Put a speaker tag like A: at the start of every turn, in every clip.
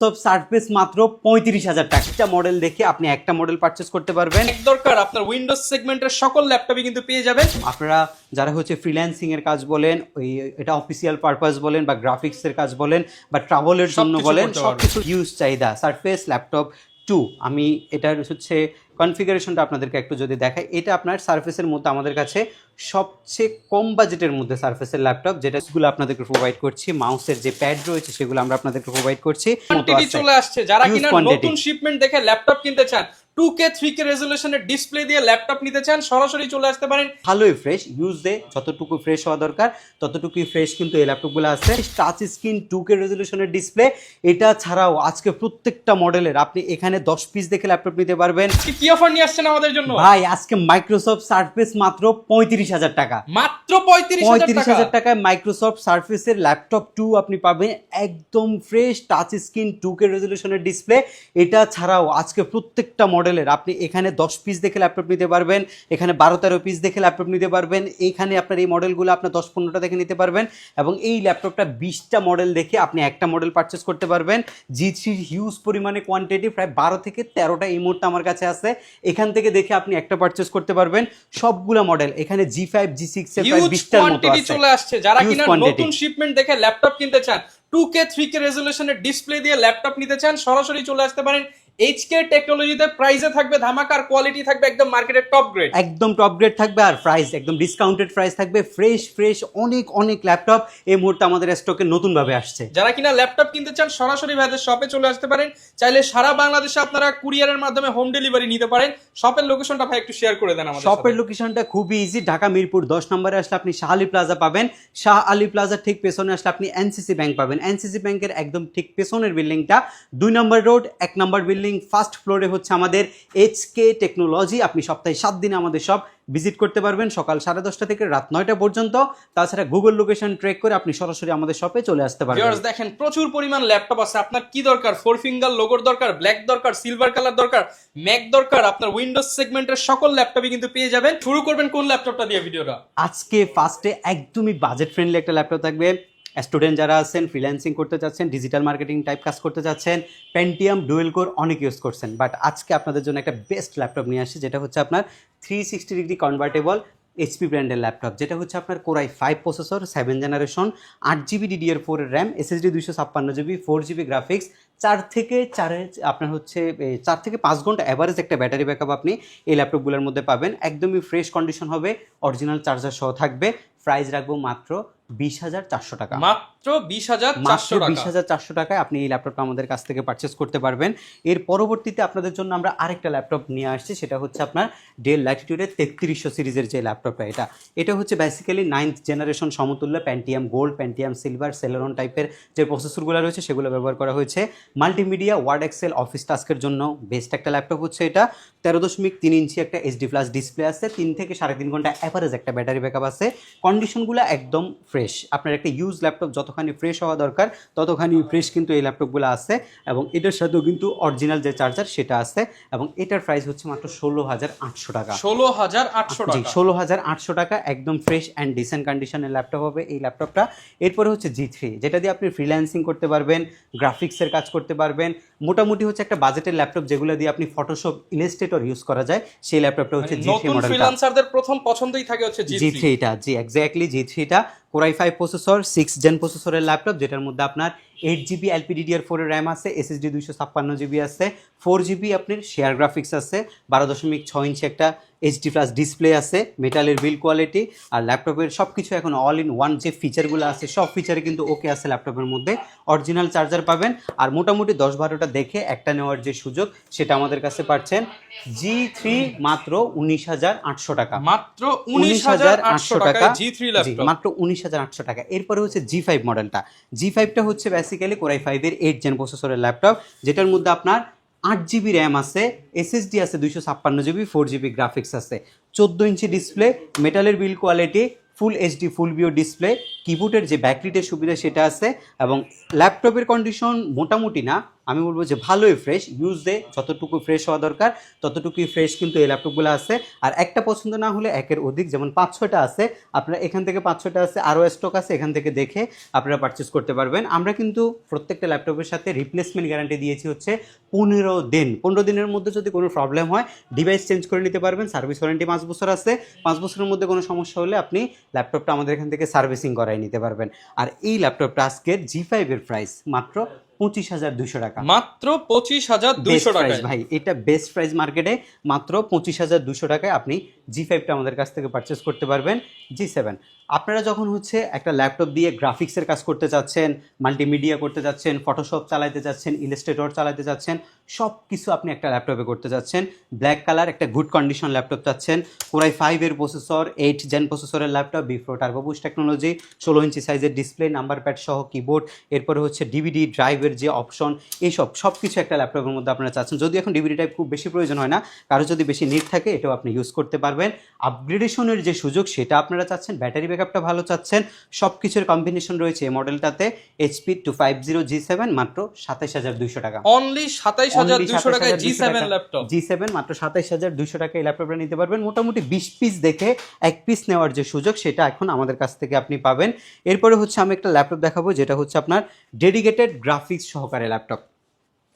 A: সব সার্ফেস মাত্র পঁয়ত্রিশ হাজার টাকা। একটা মডেল দেখে আপনি একটা মডেল পারচেস করতে পারবেন।
B: এক দরকার আপনার উইন্ডোজ সেগমেন্টের সকল ল্যাপটপই কিন্তু পেয়ে যাবেন।
A: আপনারা যারা হচ্ছে ফ্রিল্যান্সিং এর কাজ বলেন ওই এটা অফিসিয়াল পারপাস বলেন বা গ্রাফিক্স এর কাজ বলেন বা ট্রাভেলের জন্য বলেন
B: সব
A: কিছু ইউজ চাহিদা সারফেস ল্যাপটপ টু আমি এটার হচ্ছে কনফিগারেশনটা আপনাদেরকে একটু যদি দেখাই এটা আপনার সার্ফেসের মধ্যে আমাদের কাছে সবচেয়ে কম বাজেটের মধ্যে সার্ফেসের ল্যাপটপ যেটাগুলো আপনাদেরকে প্রোভাইড করছি মাউসের যে প্যাড রয়েছে সেগুলো আমরা আপনাদেরকে প্রোভাইড করছি।
B: চলে আসছে। যারা কিনা নতুন শিপমেন্ট দেখে ল্যাপটপ কিনতে চান টু কে থ্রি কে রেজলিউশনের ডিসপ্লে দিয়ে ল্যাপটপ নিতে চান সরাসরি চলে আসতে পারেন।
A: ভালোই ফ্রেশ ইউজ দে যতটুকু ফ্রেশ হওয়া দরকার ততটুকুই ফ্রেশ কিন্তু এই ল্যাপটপগুলো আছে। টাচ স্ক্রিন টু কে রেজলিউশনের ডিসপ্লে এটা ছাড়াও আজকে প্রত্যেকটা মডেলের আপনি এখানে দশ পিস দেখে ল্যাপটপ নিতে পারবেন।
B: কি অফার নিয়ে আসছেন আমাদের জন্য?
A: ভাই আজকে মাইক্রোসফট সার্ফেস মাত্র পঁয়ত্রিশ হাজার টাকা।
B: মাত্র পঁয়ত্রিশ
A: পঁয়ত্রিশ
B: হাজার
A: হাজার
B: টাকা
A: টাকায় মাইক্রোসফট সার্ফেসের ল্যাপটপ টু আপনি পাবেন। একদম fresh touch screen two K রেজলিউশনের display এটা ছাড়াও আজকে প্রত্যেকটা মডেলের আপনি এখানে দশ পিস দেখে ল্যাপটপ নিতে পারবেন এখানে বারো তেরো পিস দেখে ল্যাপটপ নিতে পারবেন এইখানে আপনার এই মডেলগুলো আপনার দশ পনেরোটা দেখে নিতে পারবেন এবং এই ল্যাপটপটা বিশটা মডেল দেখে আপনি একটা মডেল পারচেস করতে পারবেন। জি থ্রির হিউজ পরিমাণে কোয়ান্টিটি প্রায় বারো থেকে তেরোটা এই মুহূর্তে আমার কাছে আছে। এখান থেকে দেখে আপনি একটা পারচেস করতে পারবেন। সবগুলো মডেল এখানে G five G six
B: huge
A: বিশটার মতো
B: চলে আসছে। যারা কিনা নতুন শিপমেন্ট দেখে ল্যাপটপ কিনতে চান টু কে থ্রি কে রেজলিউশনের ডিসপ্লে দিয়ে ল্যাপটপ নিতে চান সরাসরি চলে আসতে পারেন। এইচকে টেকনোলজিতে প্রাইসে থাকবে ধামাকার কোয়ালিটি থাকবে একদম মার্কেটের টপ গ্রেড
A: একদম টপ গ্রেড থাকবে আর প্রাইস একদম ডিসকাউন্টেড প্রাইস থাকবে ফ্রেশ ফ্রেশ অনেক অনেক ল্যাপটপ এই মুহূর্তে আমাদের স্টকে নতুনভাবে আসছে।
B: যারা কিনা ল্যাপটপ কিনতে চান সরাসরি ভাইদের শপে চলে আসতে পারেন। চাইলে সারা বাংলাদেশে আপনারা কুরিয়ারের মাধ্যমে হোম ডেলিভারি নিতে পারেন। শপের লোকেশনটা ভাই একটু শেয়ার করে দেন আমাদের
A: শপের লোকেশনটা খুবই ইজি ঢাকা মিরপুর দশ নম্বরে আসলে আপনি শাহ আলী প্লাজা পাবেন। শাহ আলী প্লাজার ঠিক পেছনে আসলে আপনি এনসিসি ব্যাংক পাবেন। এনসিসি ব্যাংকের একদম ঠিক পেছনের বিল্ডিংটা দুই নম্বর রোড এক নম্বর বিল্ডিং ফার্স্ট ফ্লোরে হচ্ছে আমাদের এইচকে টেকনোলজি আপনি সপ্তাহে সাত দিনে আমাদের সব ভিজিট করতে পারবেন সকাল সাড়ে দশটা থেকে রাত নয়টা পর্যন্ত। তাছাড়া গুগল লোকেশন ট্রেক করে আপনি সরাসরি আমাদের শপে চলে আসতে পারবেন।
B: দেখেন প্রচুর পরিমাণ ল্যাপটপ আছে। আপনার কি দরকার? ফোর ফিঙ্গার লোগোর দরকার ব্ল্যাক দরকার সিলভার কালার দরকার ম্যাক দরকার আপনার উইন্ডোজ সেগমেন্টের সকল ল্যাপটপই কিন্তু পেয়ে যাবেন। শুরু করবেন কোন ল্যাপটপটা দিয়ে ভিডিওটা?
A: আজকে ফার্স্টে একদমই বাজেট ফ্রেন্ডলি একটা ল্যাপটপ থাকবে। স্টুডেন্ট যারা আছেন ফ্রিল্যান্সিং করতে চাচ্ছেন ডিজিটাল মার্কেটিং টাইপ কাজ করতে চাচ্ছেন পেন্টিয়াম ডুয়েল কোর অনেক ইউজ করছেন। বাট আজকে আপনাদের জন্য একটা বেস্ট ল্যাপটপ নিয়ে আসছে, যেটা হচ্ছে আপনার three sixty degree convertible HP ব্র্যান্ডের ল্যাপটপ যেটা হচ্ছে আপনার core i five processor seven generation আট GB DDR four RAM SSD দুইশো ছাপ্পান্ন জিবি ফোর জিবি গ্রাফিক্স চার থেকে চারে আপনার হচ্ছে চার থেকে পাঁচ ঘণ্টা অ্যাভারেজ একটা ব্যাটারি ব্যাকআপ আপনি এই ল্যাপটপগুলোর মধ্যে পাবেন। একদমই ফ্রেশ কন্ডিশন হবে অরিজিনাল চার্জার সহ থাকবে। প্রাইস রাখব মাত্র বিশ হাজার চারশো টাকা।
B: মাত্র বিশ হাজার
A: মাত্র বিশ হাজার চারশো টাকায় আপনি এই ল্যাপটপটা আমাদের কাছ থেকে পারচেস করতে পারবেন। এর পরবর্তীতে আপনাদের জন্য আমরা আরেকটা ল্যাপটপ নিয়ে আসছি সেটা হচ্ছে আপনার ডেল ল্যাটিটিউডের তেত্রিশশো সিরিজের যে ল্যাপটপটা এটা। এটা হচ্ছে বেসিক্যালি নাইন্থ জেনারেশন সমতুল্য Pentium Gold Pentium Silver Celeron টাইপের যে প্রসেসরগুলো রয়েছে সেগুলো ব্যবহার করা হয়েছে। মাল্টিমিডিয়া ওয়ার্ড এক্সেল অফিস টাস্কের জন্য বেস্ট একটা ল্যাপটপ হচ্ছে এটা। তেরো দশমিক তিন ইঞ্চি একটা এইচডি প্লাস ডিসপ্লে আছে তিন থেকে সাড়ে তিন ঘণ্টা অ্যাভারেজ একটা ব্যাটারি ব্যাকআপ আছে। কন্ডিশনগুলো একদম ফ্রেশ আপনার একটা ইউজ ল্যাপটপ যতখানি ফ্রেশ হওয়া দরকার ততখানি ফ্রেশ কিন্তু এই ল্যাপটপগুলো আছে এবং এটার সাথেও কিন্তু অরিজিনাল যে চার্জার সেটা আছে এবং এটার প্রাইস হচ্ছে মাত্র ষোলো হাজার আটশো টাকা।
B: ষোলো হাজার আটশো টাকা।
A: ষোলো হাজার আটশো টাকা একদম ফ্রেশ অ্যান্ড ডিসেন্ট কন্ডিশনের ল্যাপটপ হবে এই ল্যাপটপটা এরপরে হচ্ছে জি থ্রি যেটা দিয়ে আপনি ফ্রিল্যান্সিং করতে পারবেন গ্রাফিক্সের কাজ করতে পারবেন। মোটামুটি হচ্ছে একটা বাজেটের ল্যাপটপ যেগুলো দিয়ে আপনি ফটোশপ ইলাস্ট্রেটর ইউজ করা যায়। সেই ল্যাপটপটা হচ্ছে জি থ্রি মডেল
B: ফ্রিল্যান্সারদের প্রথম পছন্দই থাকে হচ্ছে জি
A: জি থ্রিটা জি এক্স্যাক্টলি জি থ্রিটা core i five processor six gen প্রসেসরের ল্যাপটপ যেটার মধ্যে আপনার এইট জিবি এলপিডিডিআর ফোরের র্যাম আছে এসএসডি দুইশো ছাপ্পান্ন জিবি আছে ফোর জিবি আপনার শেয়ার গ্রাফিক্স আছে বারো দশমিক ছয় ইঞ্চি একটা এইচডি প্লাস ডিসপ্লে আছে মেটালের বিল কোয়ালিটি আর ল্যাপটপের সব কিছু এখন অল ইন ওয়ান যে ফিচারগুলো আছে সব ফিচারে কিন্তু ওকে আছে ল্যাপটপের মধ্যে। অরিজিনাল চার্জার পাবেন আর মোটামুটি দশ বারোটা দেখে একটা নেওয়ার যে সুযোগ সেটা আমাদের কাছে পাচ্ছেন জি থ্রি মাত্র উনিশ হাজার আটশো টাকা।
B: মাত্র উনিশ হাজার আটশো টাকা। জি থ্রি
A: মাত্র উনিশ হাজার আটশো টাকা। এরপরে হচ্ছে জি ফাইভ মডেলটা জি ফাইভটা হচ্ছে বেসিক্যালি কোরাই ফাইভের এইট জেন প্রসেসরের ল্যাপটপ যেটার মধ্যে আপনার আট জিবি র্যাম আছে এসএসডি আছে দুইশো ছাপ্পান্ন জিবি ফোর জিবি গ্রাফিক্স আছে। চোদ্দ ইঞ্চি ডিসপ্লে মেটালের build quality full HD full view display কিবোর্ডের যে ব্যাকলিটের সুবিধা সেটা আছে, এবং ল্যাপটপের কন্ডিশন মোটামুটি না আমি বলব যে ভালোই ফ্রেশ ইউজ দে যতটুকু ফ্রেশ হওয়া দরকার, ততটুকুই ফ্রেশ কিন্তু এই ল্যাপটপগুলো আছে। আর একটা পছন্দ না হলে একের অধিক যেমন পাঁচ ছয়টা আছে, আপনারা এখান থেকে পাঁচ ছয়টা আছে, আরও স্টক আছে, এখান থেকে দেখে আপনারা পারচেস করতে পারবেন। আমরা কিন্তু প্রত্যেকটা ল্যাপটপের সাথে রিপ্লেসমেন্ট গ্যারান্টি দিয়েছি হচ্ছে পনেরো দিন। পনেরো দিনের মধ্যে যদি কোনো প্রবলেম হয় ডিভাইস চেঞ্জ করে নিতে পারবেন সার্ভিস ওয়ারেন্টি পাঁচ বছর আছে। পাঁচ বছরের মধ্যে কোনো সমস্যা হলে আপনি ল্যাপটপটা আমাদের এখান থেকে সার্ভিসিং করাই নিতে পারবেন। আর এই ল্যাপটপটা আজকের জি ফাইভের প্রাইস মাত্র পঁচিশ হাজার দুশো টাকা।
B: মাত্র পঁচিশ হাজার দুইশো
A: প্রাইস ভাই এটা বেস্ট প্রাইস মার্কেটে মাত্র পঁচিশ হাজার দুশো টাকায় আপনি জি ফাইভটা আমাদের কাছ থেকে পারচেস করতে পারবেন জি সেভেন আপনারা যখন হচ্ছে একটা ল্যাপটপ দিয়ে গ্রাফিক্সের কাজ করতে চাচ্ছেন মাল্টিমিডিয়া করতে চাচ্ছেন ফটোশপ চালাতে চাচ্ছেন ইলাস্ট্রেটর চালাতে চাচ্ছেন সব কিছু আপনি একটা ল্যাপটপে করতে চাচ্ছেন ব্ল্যাক কালার একটা গুড কন্ডিশন ল্যাপটপ চাচ্ছেন। কোরাই ফাইভের প্রসেসর এইট জেন প্রসেসরের ল্যাপটপ বিফ্রো টার্বোবুস টেকনোলজি ষোলো ইঞ্চি সাইজের ডিসপ্লে নাম্বার প্যাড সহ কিবোর্ড এরপরে হচ্ছে ডিভিডি ড্রাইভের যে অপশন এইসব সব কিছু একটা ল্যাপটপের মধ্যে আপনারা চাচ্ছেন। যদি এখন ডিভিডি টাইপ খুব বেশি প্রয়োজন হয় না, কারও যদি বেশি নিট থাকে, এটাও আপনি ইউজ করতে পারবেন। আপগ্রেডেশনের যে সুযোগ, সেটা আপনারা চাচ্ছেন। ব্যাটারি ব্যাকআপটা ভালো চাচ্ছেন। সব কিছুর কম্বিনেশন রয়েছে এই মডেলটাতে HP two five zero G seven মাত্র সাতাইশ হাজার দুইশো টাকা।
B: অনলি সাতাইশ হাজার দুইশো টাকায় জি সেভেন ল্যাপটপ
A: মাত্র এই ল্যাপটপটা নিতে পারবেন। মোটামুটি বিশ পিস দেখে এক পিস নেওয়ার যে সুযোগ সেটা এখন আমাদের কাছ থেকে আপনি পাবেন। এরপরে হচ্ছে আমি একটা ল্যাপটপ দেখাবো যেটা হচ্ছে আপনার ডেডিকেটেড গ্রাফিক্স সহকারে ল্যাপটপ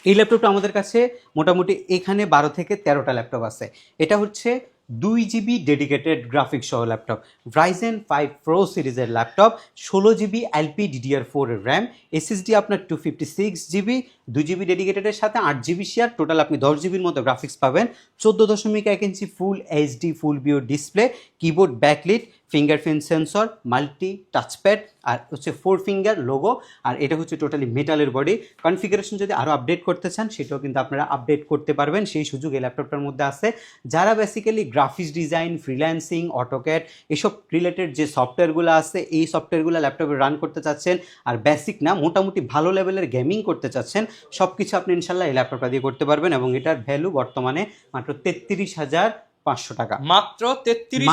A: এই ল্যাপটপটা আমাদের কাছে মোটামুটি এখানে বারো থেকে তেরোটা ল্যাপটপ আছে। এটা হচ্ছে দুই জিবি ডেডিকেটেড গ্রাফিক্স সহ ল্যাপটপ ভ্রাইজেন ফাইভ প্রো সিরিজের ল্যাপটপ ষোলো GB LP DDR four RAM SSD আপনার টু ফিফটি সিক্স জিবি, দুই জিবি ডেডিকেটেডের সাথে আট জিবি শেয়ার টোটাল আপনি দশ জিবির মতো গ্রাফিক্স পাবেন। চোদ্দ দশমিক এক ইঞ্চি full HD full view display keyboard backlit fingerprint sensor multi touchpad আর হচ্ছে ফোর ফিঙ্গার লোগো আর এটা হচ্ছে টোটালি মেটালের বডি কনফিগারেশন যদি আরও আপডেট করতে চান, সেটাও কিন্তু আপনারা আপডেট করতে পারবেন। সেই সুযোগ এই ল্যাপটপটার মধ্যে আছে। যারা basically graphics design freelancing AutoCAD এসব রিলেটেড যে সফটওয়্যারগুলো আছে, এই সফটওয়্যারগুলো ল্যাপটপে রান করতে চাচ্ছেন, আর বেসিক না, মোটামুটি ভালো লেভেলের গেমিং করতে চাচ্ছেন সব কিছু আপনি ইনশাল্লাহ এই ল্যাপটপটা দিয়ে করতে পারবেন এবং এটার ভ্যালু বর্তমানে মাত্র তেত্রিশ হাজার পাঁচশো টাকা।
B: মাত্র তেত্রিশ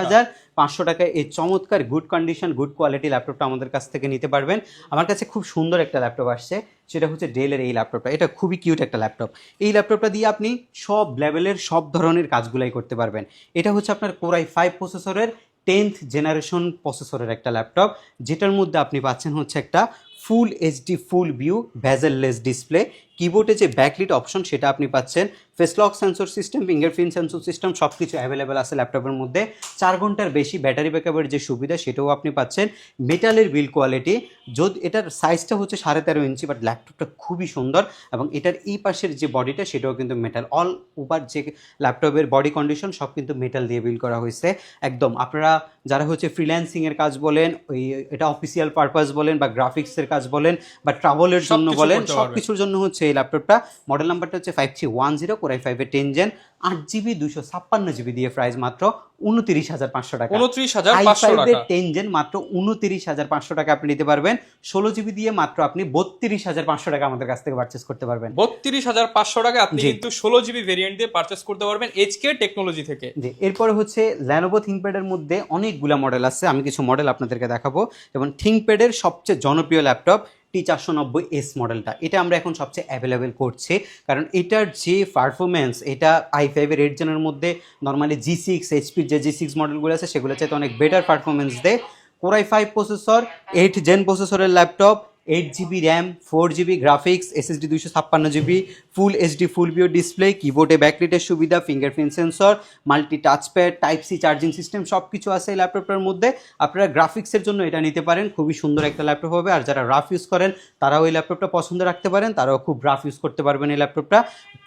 B: হাজার পাঁচশো
A: টাকায় এই চমৎকার গুড কন্ডিশন গুড কোয়ালিটি ল্যাপটপটা আমাদের কাছ থেকে নিতে পারবেন। আমার কাছে খুব সুন্দর একটা ল্যাপটপ আসছে সেটা হচ্ছে ডেলের এই ল্যাপটপটা এটা খুবই কিউট একটা ল্যাপটপ এই ল্যাপটপটা দিয়ে আপনি সব লেভেলের সব ধরনের কাজগুলাই করতে পারবেন। এটা হচ্ছে আপনার কোরাই ফাইভ প্রসেসরের টেন্থ জেনারেশন প্রসেসরের একটা ল্যাপটপ যেটার মধ্যে আপনি পাচ্ছেন হচ্ছে একটা full HD full view bezelless display কিবোর্ডে যে ব্যাকলিট অপশন সেটা আপনি পাচ্ছেন। Face lock sensor system fingerprint sensor system সব কিছু অ্যাভেলেবেল আছে ল্যাপটপের মধ্যে। চার ঘণ্টার বেশি ব্যাটারি ব্যাকআপের যে সুবিধা সেটাও আপনি পাচ্ছেন। মেটালের বিল কোয়ালিটি যদি এটার সাইজটা হচ্ছে সাড়ে তেরো ইঞ্চি বাট ল্যাপটপটা খুবই সুন্দর এবং এটার এই পাশের যে বডিটা সেটাও কিন্তু মেটাল অল ওভার যে ল্যাপটপের বডি কন্ডিশন সব কিন্তু মেটাল দিয়ে বিল করা হয়েছে। একদম আপনারা যারা হচ্ছে ফ্রিল্যান্সিংয়ের কাজ বলেন ওই এটা অফিসিয়াল পারপাস বলেন বা গ্রাফিক্সের কাজ বলেন বা ট্রাভেলের জন্য বলেন সব কিছুর জন্য হচ্ছে এই ল্যাপটপটা মডেল নাম্বারটা হচ্ছে five three one zero core i ফাইভের টেন জেন আট জিবি দুশো ছাপ্পান্ন জিবি দিয়ে প্রাইস মাত্র উনত্রিশ হাজার পাঁচশো টাকা।
B: উনত্রিশ হাজার
A: ফাইভের টেন জেন মাত্র উনত্রিশ হাজার পাঁচশো টাকা আপনি নিতে পারবেন। ষোলো জিবি দিয়ে মাত্র আপনি বত্রিশ হাজার পাঁচশো টাকা আমাদের কাছ থেকে পারচেস করতে পারবেন।
B: বত্রিশ হাজার পাঁচশো টাকা আপনি কিন্তু ষোলো জিবি ভেরিয়েন্ট দিয়ে পারচেস করতে পারবেন এইচকে টেকনোলজি থেকে।
A: জি এরপরে হচ্ছে ল্যানোভো থিঙ্কপ্যাডের মধ্যে অনেকগুলো মডেল আছে। আমি কিছু মডেল আপনাদেরকে দেখাবো। যেমন থিঙ্কপ্যাডের সবচেয়ে জনপ্রিয় ল্যাপটপ টি চারশো নব্বই এস মডেলটা এটা আমরা এখন সবচেয়ে অ্যাভেলেবেল করছি। কারণ এটার যে পারফরমেন্স এটা আই ফাইভের এইট জেনের মধ্যে নর্মালি জি সিক্স এইচপির যে জি সিক্স মডেলগুলো আছে সেগুলো চাইতে অনেক বেটার পারফরমেন্স দেয়। Core i five processor eight gen প্রসেসরের laptop eight GB RAM four GB graphics SSD দুইশো ছাপ্পান্ন GB full HD full view display কিবোর্ডে ব্যাকলিটের সুবিধা fingerprint sensor multi touchpad type C charging system সব কিছু আছে এই ল্যাপটপটার মধ্যে। আপনারা গ্রাফিক্সের জন্য এটা নিতে পারেন খুবই সুন্দর একটা ল্যাপটপ হবে। আর যারা রাফ ইউজ করেন তারাও এই ল্যাপটপটা পছন্দ রাখতে পারেন তারাও খুব রাফ ইউজ করতে পারবেন এই ল্যাপটপটা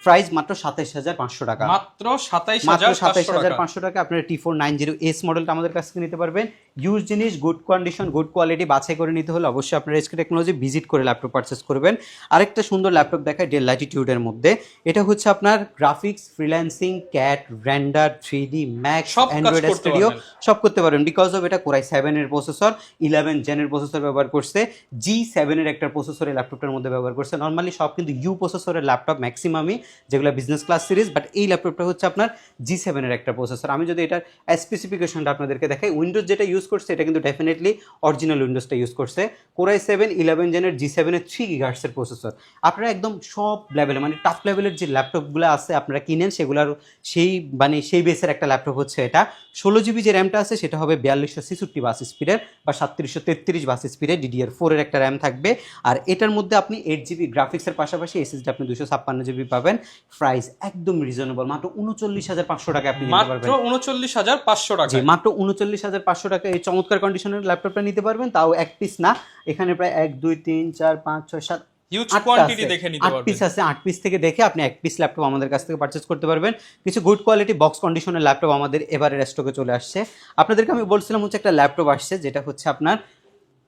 A: প্রাইস মাত্র সাতাইশ হাজার পাঁচশো টাকা।
B: মাত্র সাতাইশ
A: মাত্র সাতাইশ হাজার
B: টাকা
A: পাঁচশো টাকা আপনার T four nine zero S মডেলটা আমাদের কাছ থেকে নিতে পারবেন। ইউজ জিনিস গুড কন্ডিশন গুড কোয়ালিটি বাছাই করে নিতে হলে অবশ্যই আপনার এসকে টেকনোলজি ভিজিট করে ল্যাপটপ পারচেস করবেন। আরেকটা সুন্দর ল্যাপটপ দেখায় ডেল ল্যাটিটিউডের ফাইভের মধ্যে। এটা হচ্ছে আপনার graphics freelancing CAD render three D max
B: সব
A: অ্যান্ড্রয়েড স্টুডিও সব করতে পারবেন। বিকজ অফ এটা কোরাই সেভেনের প্রসেসর ইলেভেন জেনের প্রসেসর ব্যবহার করছে জি সেভেনের একটা প্রসেসর এই ল্যাপটপটার মধ্যে ব্যবহার করছে। নর্মালি সব কিন্তু ইউ প্রসেসরের ল্যাপটপ ম্যাক্সিমামই যেগুলো বিজনেস ক্লাস সিরিজ বাট এই ল্যাপটপটা হচ্ছে আপনার জি সেভেনের একটা প্রসেসর আমি যদি এটার স্পেসিফিকেশনটা আপনাদেরকে দেখাই উইন্ডোজ যেটা ইউজ করছে এটা কিন্তু ডেফিনেটলি অরিজিনাল উইন্ডোজটা ইউজ করছে। কোরাই সেভেন ইলেভেন জেনের জি সেভেনের থ্রি গিগার্সের প্রসেসর আপনারা একদম সব লেভেলে মানে টপ লেভেলের যে ল্যাপটপগুলো আছে আপনারা কিনেন সেগুলোর সেই মানে সেই বেসের একটা ল্যাপটপ হচ্ছে এটা। ষোলো জিবি যে র্যামটা আছে সেটা হবে বিয়াল্লিশশো ছেষট্টি বাস স্পিডের বা সাতত্রিশশো তেত্রিশ বাস স্পিডের ডিডিআর ফোরের একটা র্যাম থাকবে। আর এটার মধ্যে আপনি এইট জিবি গ্রাফিক্সের পাশাপাশি এসএসডি আপনি দুশো ছাপ্পান্ন জিবি পাবেন। প্রাইস একদম রিজনেবল মাত্র উনচল্লিশ হাজার পাঁচশো টাকা আপনি
B: মাত্র উনচল্লিশ হাজার পাঁচশো টাকা।
A: জি মাত্র উনচল্লিশ হাজার পাঁচশো টাকা। এই চমৎকার কন্ডিশনের ল্যাপটপটা নিতে পারবেন তাও এক পিস না। এখানে প্রায় এক দুই তিন চার পাঁচ ছয় সাত
B: হিউজ কোয়ান্টিটি দেখে নিতে
A: পিস আছে আট পিস থেকে দেখে আপনি এক পিস ল্যাপটপ আমাদের কাছ থেকে করতে পারবেন। কিছু গুড কোয়ালিটি বক্স কন্ডিশনের ল্যাপটপ আমাদের এবারে স্টকে চলে আসছে। আপনাদেরকে আমি বলছিলাম হচ্ছে একটা ল্যাপটপ আসছে যেটা হচ্ছে আপনার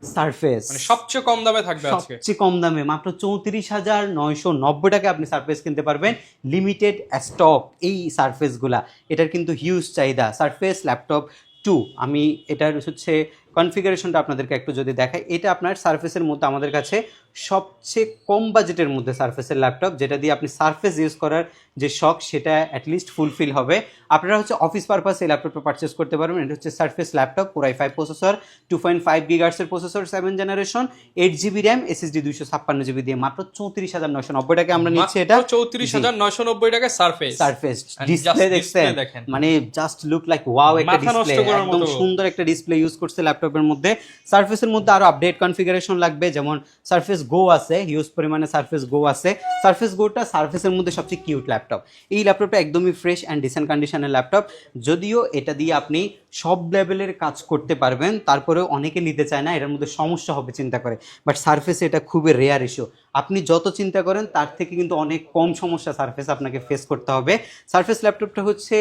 A: সারফেস
B: মানে সবচেয়ে কম দামে থাকবে আজকে।
A: সবচেয়ে কম দামে মাত্র চৌত্রিশ হাজার নয়শো নব্বই টাকা আপনি সারফেস কিনতে পারবেন। লিমিটেড স্টক এই সারফেসগুলা এটার কিন্তু হিউজ চাহিদা। সারফেস ল্যাপটপ টু আমি এটার হচ্ছে কনফিগারেশনটা আপনাদেরকে একটু যদি দেখাই এটা আপনার সারফেসের মধ্যে আমাদের কাছে সবচেয়ে কম বাজেটের মধ্যে সারফেসের ল্যাপটপ যেটা দিয়ে আপনি সারফেস ইউজ করার যে শখ সেটা অ্যাটলিস্ট ফুলফিল হবে। আপনারা হচ্ছে অফিস পারপাস এই ল্যাপটপটা পারচেস করতে পারবেন। এটা হচ্ছে Surface laptop core i five processor two point five গিগার্সের processor seven generation eight GB RAM SSD দুইশো ছাপ্পান্ন জিবি দিয়ে মাত্র চৌত্রিশ হাজার নশো নব্বই টাকা আমরা নিচ্ছি এটা।
B: চৌত্রিশ হাজার নয়শো নব্বই টাকা সারফেস
A: সারফেস ডিসপ্লে দেখছেন। মানে জাস্ট লুক লাইক ওয়াও একটা ডিসপ্লে একদম সুন্দর একটা ডিসপ্লে ইউজ করছে ল্যাপটপের মধ্যে। সার্ফেসের মধ্যে আরও আপডেট কনফিগারেশন লাগবে, যেমন সার্ফেস গো আছে হিউজ পরিমাণে সার্ফেস গো আছে। সার্ফেস গোটা সার্ফেসের মধ্যে সবচেয়ে কিউট ল্যাপটপ এই ল্যাপটপটা একদমই ফ্রেশ অ্যান্ড ডিসেন্ট কন্ডিশনের ল্যাপটপ যদিও এটা দিয়ে আপনি সব লেভেলের কাজ করতে পারবেন, তারপরেও অনেকে নিতে চায় না, এটার মধ্যে সমস্যা হবে, চিন্তা করে। বাট সার্ফেসে এটা খুবই রেয়ার ইস্যু আপনি যত চিন্তা করেন তার থেকে কিন্তু অনেক কম সমস্যা সারফেস আপনাকে ফেস করতে হবে। সারফেস ল্যাপটপটা হচ্ছে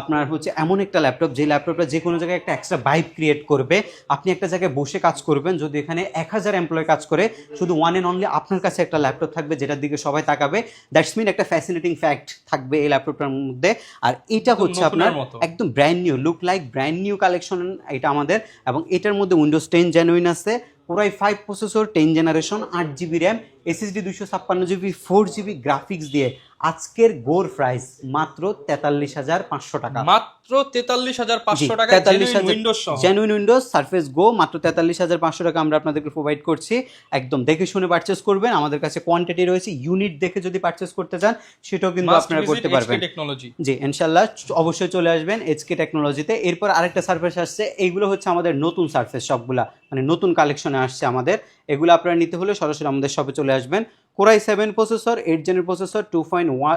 A: আপনার হচ্ছে এমন একটা ল্যাপটপ যে ল্যাপটপটা যে কোনো জায়গায় একটা এক্সট্রা ভাইব ক্রিয়েট করবে। আপনি একটা জায়গায় বসে কাজ করবেন যদি এখানে এক হাজার এমপ্লয় কাজ করে শুধু ওয়ান অ্যান্ড অনলি আপনার কাছে একটা ল্যাপটপ থাকবে যেটার দিকে সবাই তাকাবে। দ্যাটস মিন একটা ফ্যাসিনেটিং ফ্যাক্ট থাকবে এই ল্যাপটপটার মধ্যে। আর এটা হচ্ছে আপনার একদম brand new look like brand new collection এটা আমাদের। এবং এটার মধ্যে উইন্ডোজ টেন জেনুইন আছে core i five processor ten generation আট জিবি র্যাম এসএসডি দুশো ছাপ্পান্ন জিবি ফোর জিবি গ্রাফিক্স দিয়ে আজকের গোর প্রাইস মাত্র তেতাল্লিশ হাজার পাঁচশো টাকা।
B: মাত্র তেতাল্লিশ হাজার পাঁচশো টাকা
A: তেতাল্লিশ হাজার জেনুইন উইন্ডোজ সারফেস গো মাত্র তেতাল্লিশ হাজার পাঁচশো টাকা আমরা আপনাদেরকে প্রোভাইড করছি। একদম দেখে শুনে পারচেস করবেন। আমাদের কাছে কোয়ান্টিটি রয়েছে ইউনিট দেখে যদি পারচেস করতে চান সেটাও কিন্তু আপনারা করতে পারবেন।
B: টেকনোলজি
A: জি ইনশাল্লাহ অবশ্যই চলে আসবেন এইচকে টেকনোলজিতে এরপর আরেকটা সার্ফেস আসছে এইগুলো হচ্ছে আমাদের নতুন সার্ফেস সবগুলা মানে নতুন কালেকশনে আসছে আমাদের। এগুলো আপনারা নিতে হলে সরাসরি আমাদের শপে চলে আসবেন। Core i seven processor eight জেনের processor two point one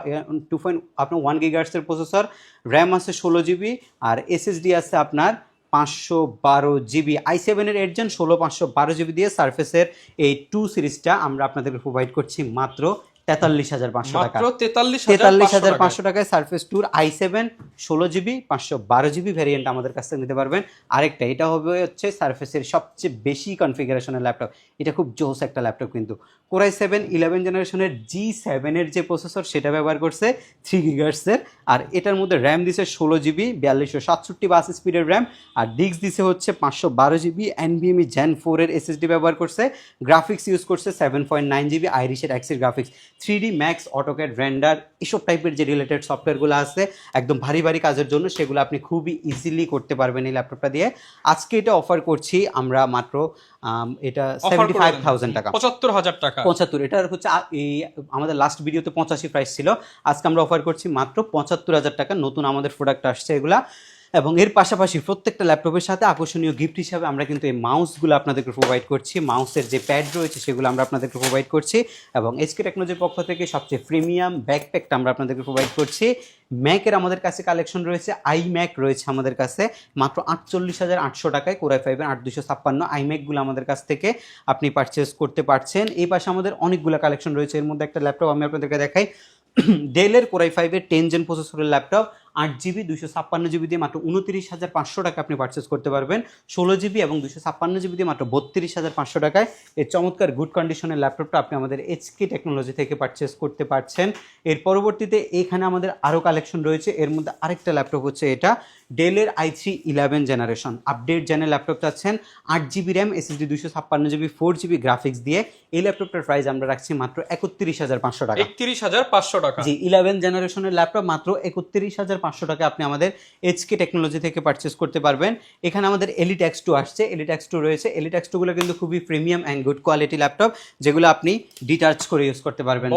A: two point আপনার ওয়ান গিগার্সের প্রসেসর র্যাম আছে ষোলো জিবি আর এসএসডি আছে আপনার পাঁচশো বারো জিবি আই সেভেনের এইট জেন ষোলো, পাঁচশো বারো জিবি দিয়ে সার্ফেসের এই টু সিরিজটা আমরা আপনাদেরকে প্রোভাইড করছি মাত্র তেতাল্লিশ হাজার পাঁচশো টাকা।
B: তেতাল্লিশ
A: হাজার পাঁচশো টাকায় সার্ফেস টুর আই সেভেন ষোলো জিবি পাঁচশো বারো জিবি ভ্যারিয়েন্ট আমাদের কাছ থেকে নিতে পারবেন। আরেকটা এটা হবে হচ্ছে সার্ফেসের সবচেয়ে বেশি কনফিগারেশনের ল্যাপটপ এটা খুব জোস একটা ল্যাপটপ কিন্তু। কোরাই সেভেন ইলেভেন জেনারেশনের জি সেভেনের যে প্রসেসর সেটা ব্যবহার করছে থ্রি গিগার্সের আর এটার মধ্যে র্যাম দিছে ষোলো জিবি বিয়াল্লিশশো সাতষট্টি বাস স্পিডের র্যাম আর ডিস্ক দিছে হচ্ছে পাঁচশো বারো জিবি এনবিএমই জেন ফোরের এসএসডি ব্যবহার করছে। গ্রাফিক্স ইউজ করছে সেভেন পয়েন্ট নাইন জিবি আইরিশের অ্যাক্সির graphics three D max AutoCAD render এসব টাইপের যে রিলেটেড সফটওয়্যারগুলো আছে একদম ভারী ভারী কাজের জন্য সেগুলো আপনি খুবই ইজিলি করতে পারবেন এই ল্যাপটপটা দিয়ে। আজকে এটা অফার করছি আমরা মাত্র এটা সেভেন্টি ফাইভ থাউজেন্ড টাকা।
B: পঁচাত্তর হাজার টাকা।
A: পঁচাত্তর এটার হচ্ছে এই আমাদের লাস্ট ভিডিওতে পঁচাশি প্রাইস ছিল। আজকে আমরা অফার করছি মাত্র পঁচাত্তর হাজার টাকা। নতুন আমাদের প্রোডাক্ট আসছে এগুলা। এবং এর পাশাপাশি প্রত্যেকটা ল্যাপটপের সাথে আকর্ষণীয় গিফট হিসাবে আমরা কিন্তু এই মাউসগুলো আপনাদেরকে প্রোভাইড করছি। মাউসের যে প্যাড রয়েছে, সেগুলো আমরা আপনাদেরকে প্রোভাইড করছি। এবং এইচকে টেকনোলজির পক্ষ থেকে সবচেয়ে প্রিমিয়াম ব্যাকপ্যাকটা আমরা আপনাদেরকে প্রোভাইড করছি। ম্যাকের আমাদের কাছে কালেকশন রয়েছে আই ম্যাক রয়েছে আমাদের কাছে। মাত্র আটচল্লিশ হাজার আটশো টাকায় কোরাই ফাইভের আট দুশো ছাপ্পান্ন আই ম্যাকগুলো আমাদের কাছ থেকে আপনি পারচেস করতে পারছেন। এই পাশে আমাদের অনেকগুলো কালেকশন রয়েছে। এর মধ্যে একটা ল্যাপটপ আমি আপনাদেরকে দেখাই। ডেলের কোরাই ফাইভের টেন জেন প্রসেসরের ল্যাপটপ আট জিবি দুশো ছাপ্পান্ন জিবি দিয়ে মাত্র উনত্রিশ হাজার পাঁচশো টাকা আপনি পারচেস করতে পারবেন। ষোলো জিবি এবং দুশো ছাপ্পান্ন জিবি দিয়ে মাত্র বত্রিশ হাজার পাঁচশো টাকায় এই চমৎকার গুড কন্ডিশনের ল্যাপটপটা আপনি আমাদের এইচকে টেকনোলজি থেকে পারচেস করতে পারছেন। এর পরবর্তীতে এখানে আমাদের আরও কালেকশন রয়েছে। এর মধ্যে আরেকটা ল্যাপটপ হচ্ছে এটা। ডেলের I three eleven generation update জেনের laptop চাচ্ছেন আট জিবি র্যাম এসএসডি দুশো ছাপ্পান্ন জিবি ফোর জিবি গ্রাফিক্স দিয়ে। এই ল্যাপটপটার প্রাইস আমরা রাখছি মাত্র একত্রিশ হাজার পাঁচশো টাকা।
B: একত্রিশ হাজার পাঁচশো টাকা।
A: জি ইলেভেন জেনারেশনের ল্যাপটপ মাত্র একত্রিশ হাজার পাঁচশো টাকা আপনি আমাদের এইচকে টেকনোলজি থেকে পারচেস করতে পারবেন। এখানে আমাদের এলিট এক্স টু আসছে। এলিট এক্স টু রয়েছে। এলিট এক্স টুগুলো কিন্তু খুবই premium and good quality laptop যেগুলো আপনি ডিটাচ করে ইউজ করতে পারবেন।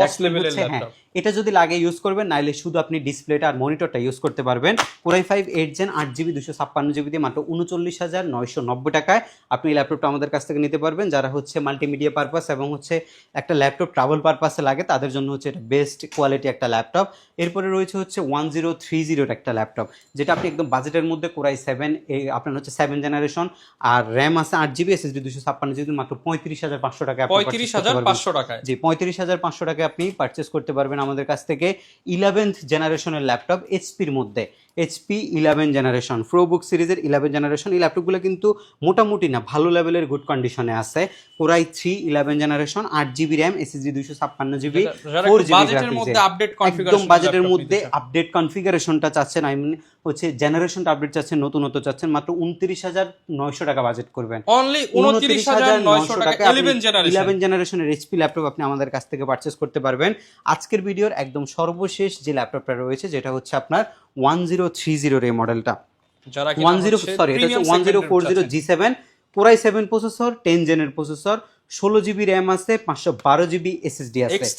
A: হ্যাঁ। এটা যদি লাগে ইউজ করবেন নাইলে শুধু আপনি ডিসপ্লেটা আর মনিটরটা ইউজ করতে পারবেন। Core i five eight gen আট জিবি দুশো ছাপ্পান্ন জিবি দিয়ে মাত্র উনচল্লিশ হাজার নয়শো নব্বই টাকায় আপনি এই ল্যাপটপটা আমাদের কাছ থেকে নিতে পারবেন। যারা হচ্ছে মাল্টিমিডিয়া পারপাস এবং হচ্ছে একটা ল্যাপটপ ট্রাভেল পারপাসে লাগে তাদের জন্য হচ্ছে এটা বেস্ট কোয়ালিটি একটা ল্যাপটপ এরপরে রয়েছে হচ্ছে ওয়ান জিরো থ্রি জিরোর একটা ল্যাপটপ যেটা আপনি একদম বাজেটের মধ্যে কোরাই সেভেন এই আপনার হচ্ছে সেভেন জেনারেশন আর র্যাম আছে আট জিবি এসএসডি দুশো ছাপ্পান্ন জিবি মাত্র পঁয়ত্রিশ হাজার পাঁচশো টাকা
B: পঁয়ত্রিশ হাজার পাঁচশো টাকা
A: জি পঁয়ত্রিশ হাজার পাঁচশো টাকায় আপনি পারচেস করতে পারবেন আমাদের কাছ থেকে ইলেভেন্থ জেনারেশনের ল্যাপটপ এইচপির মধ্যে। এইচপি ইলেভেন জেনারেশন প্রোবুক সিরিজের ইলেভেন জেনারেশন এই ল্যাপটপগুলো কিন্তু মোটামুটি না ভালো লেভেলের গুড কন্ডিশনে আছে। Core i three eleven generation আট জিবি র্যাম এসএসডি দুশো ছাপ্পান্ন জিবি ফোর জিবি একদম বাজেটের মধ্যে আপডেট কনফিগারেশনটা চাচ্ছেন আই মিন হচ্ছে জেনারেশনটা আপডেট চাচ্ছেন নতুনত্ব চাচ্ছেন মাত্র উনত্রিশ হাজার নয়শো টাকা বাজেট করবেন।
B: অনলি উনত্রিশ হাজার নয়শো টাকা ইলেভেন জেনারেশন
A: ইলেভেন জেনারেশনের এইচপি ল্যাপটপ আপনি আমাদের কাছ থেকে পারচেস করতে পারবেন। আজকের ভিডিওর একদম সর্বশেষ যে ল্যাপটপটা রয়েছে যেটা হচ্ছে আপনার ওয়ান জিরো থ্রি জিরোর এই মডেলটা
B: যারা
A: ওয়ান জিরো সরি এটা হচ্ছে one zero four zero G seven core i seven processor ten জেনের processor ষোলো জিবি র্যাম আছে পাঁচশো বারো জিবি এসএসডি আছে।
B: এক্স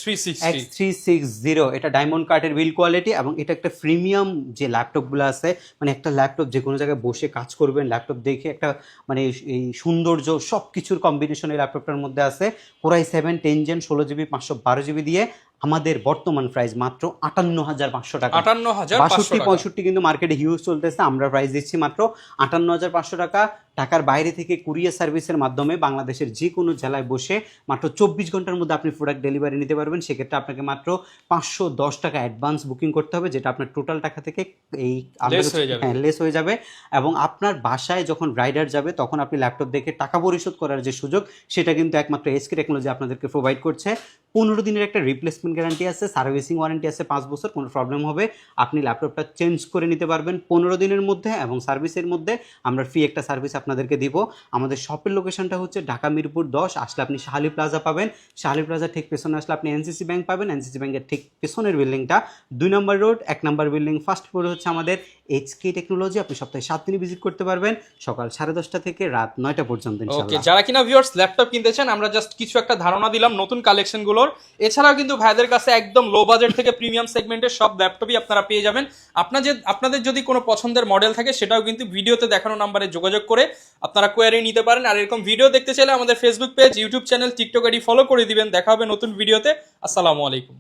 B: থ্রি
A: সিক্স জিরো এটা ডায়মন্ড কার্টের বিল কোয়ালিটি এবং এটা একটা প্রিমিয়াম যে ল্যাপটপগুলো আছে মানে একটা ল্যাপটপ যে কোনো জায়গায় বসে কাজ করবেন ল্যাপটপ দেখে একটা মানে এই সৌন্দর্য সব কিছুর কম্বিনেশন এই ল্যাপটপটার মধ্যে আছে। Core i seven ten gen ষোলো জিবি পাঁচশো বারো জিবি দিয়ে আমাদের বর্তমান প্রাইস মাত্র আটান্ন হাজার পাঁচশো টাকা।
B: আটান্ন হাজার
A: বাষট্টি পঁয়ষট্টি কিন্তু মার্কেটে হিউজ চলতেছে আমরা প্রাইস দিচ্ছি মাত্র আটান্ন হাজার পাঁচশো টাকা। ঢাকার বাইরে থেকে কুরিয়ার সার্ভিসের মাধ্যমে বাংলাদেশের যে কোনো জেলায় বসে মাত্র চব্বিশ ঘণ্টার মধ্যে আপনি প্রোডাক্ট ডেলিভারি নিতে পারবেন। সেক্ষেত্রে আপনাকে মাত্র পাঁচশো দশ টাকা অ্যাডভান্স বুকিং করতে হবে যেটা আপনার টোটাল টাকা থেকে এই
B: Less হয়ে
A: লেস হয়ে যাবে। এবং আপনার বাসায় যখন রাইডার যাবে তখন আপনি ল্যাপটপ দেখে টাকা পরিশোধ করার যে সুযোগ সেটা কিন্তু একমাত্র এসকে টেকনোলজি আপনাদেরকে প্রোভাইড করছে। পনেরো দিনের একটা রিপ্লেসমেন্ট গ্যারান্টি আছে সার্ভিসিং ওয়ারেন্টি আছে পাঁচ বছর কোনো প্রবলেম হবে। আপনি ল্যাপটপটা চেঞ্জ করে নিতে পারবেন পনেরো দিনের মধ্যে এবং সার্ভিসের মধ্যে। আমরা ফ্রি একটা সার্ভিস আপনাদেরকে দিব। আমাদের শপের লোকেশনটা হচ্ছে ঢাকা মিরপুর দশ আসলে আপনি শাহালি প্লাজা পাবেন। শাহালি প্লাজা ঠিক পেছনে আসলে আপনি এনসিসি ব্যাংক পাবেন। এনসিসি ব্যাংকের ঠিক পেছনের বিল্ডিংটা দুই নম্বর রোড, এক নম্বর বিল্ডিং ফার্স্ট ফ্লোরে হচ্ছে আমাদের এইচকে টেকনোলজি। আপনি সপ্তাহে সাত দিনই ভিজিট করতে পারবেন, সকাল সাড়ে দশটা থেকে রাত নয়টা পর্যন্ত
B: ওকে যারা কিনা ভিউয়ার্স ল্যাপটপ কিনতে চান, আমরা জাস্ট কিছু একটা ধারণা দিলাম নতুন কালেকশনগুলোর এছাড়াও কিন্তু ভাইদের কাছে একদম লো বাজেট থেকে প্রিমিয়াম সেগমেন্টের সব ল্যাপটপই আপনারা পেয়ে যাবেন। আপনাদের আপনাদের যদি কোনো পছন্দের মডেল থাকে, সেটাও কিন্তু ভিডিওতে দেখানো নাম্বারে যোগাযোগ করে আপনারা কোয়ারি নিতে পারেন। আর এরকম ভিডিও দেখতে চাইলে আমাদের Facebook page YouTube channel TikTok ID follow করে দিবেন। দেখা হবে নতুন ভিডিওতে আসসালামু আলাইকুম।